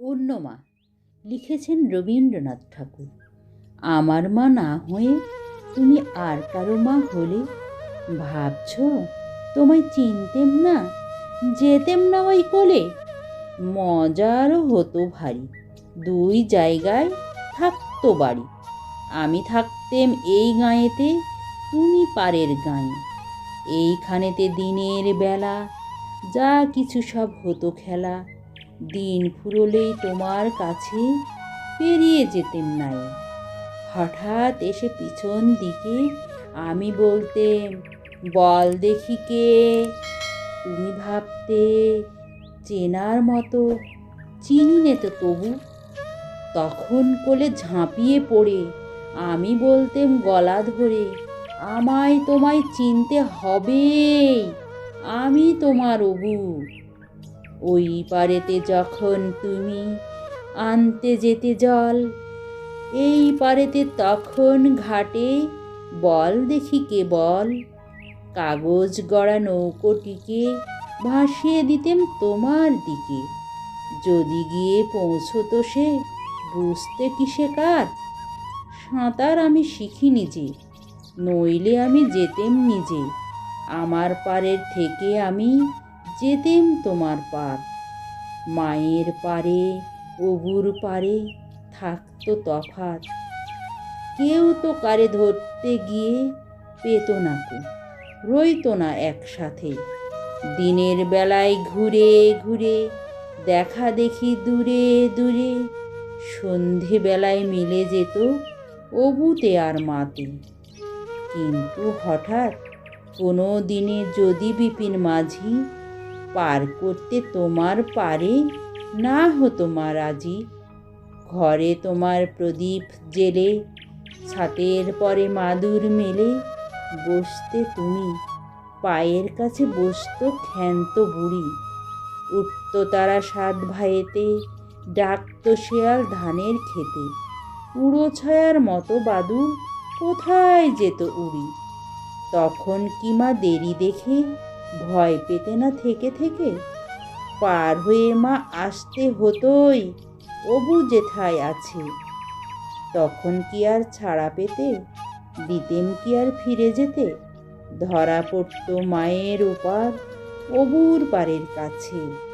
অন্য মা। লিখেছেন রবীন্দ্রনাথ ঠাকুর। আমার মা না হয়ে তুমি আর কারও মা হলে? ভাবছ? তোমায় চিনতেম না? যেতেম না ওই কোলে? মজারও হতো ভারী। দুই জায়গায় থাকতো বাড়ি। আমি থাকতেম এই গাঁয়েতে, তুমি পারের গাঁয়ে। এইখানেতে দিনের বেলা, যা কিছু সব হতো খেলা। দিন ফুরলেই তোমার কাছে পেরিয়ে যেতেম নাই। হঠাৎ এসে পিছন দিকে আমি বলতেম বল দেখি কে? তুমি ভাবতে, চেনার মতো চিনি নে তো তবু। তখন কোলে ঝাঁপিয়ে পড়ে আমি বলতেম গলা ধরে, আমায় তোমায় চিনতে হবেই, আমি তোমার অবু। ওই পারেতে যখন তুমি আনতে যেতে জল এই পারেতে তখন ঘাটে বল দেখি কে বল। কাগজ গড়া নৌকোটিকে ভাসিয়ে দিতেম তোমার দিকে। যদি গিয়ে পৌঁছতো সে, বুঝতে কিসে কার? সাঁতার আমি শিখিনি যে, নইলে আমি যেতেম নিজে আমার পারের থেকে আমি যেতেম তোমার পার। মায়ের পারে অবুর পারে থাকতো তফাত কেউ তো কারে ধরতে গিয়ে পেত না কো, রইতো না একসাথে। দিনের বেলায় ঘুরে ঘুরে, দেখা দেখি দূরে দূরে সন্ধেবেলায় মিলে যেত অবুতে আর মাতে। কিন্তু হঠাৎ কোনো দিনে যদি বিপিন মাঝি পার করতে তোমার পারে না হতো মা রাজি। ঘরে তোমার প্রদীপ জেলে, ছাতের পরে মাদুর মেলে। বসতে তুমি, পায়ের কাছে বসত ক্ষান্ত বুড়ি। উঠত তারা সাত ভাইয়েতে, ডাকতো শেয়াল ধানের খেতে উড়ো ছায়ার মতো বাদু কোথায় যেত উড়ি? তখন কি মা দেরি দেখে ভয় পেতে না থেকে থেকে পার হয়ে মা আসতে হতোই, অবু জেঠায় আছে। তখন কি আর ছাড়া পেতে দিতেন কি আর ফিরে যেতে? ধরা পড়তো মায়ের ওপার অবুর পারের কাছে।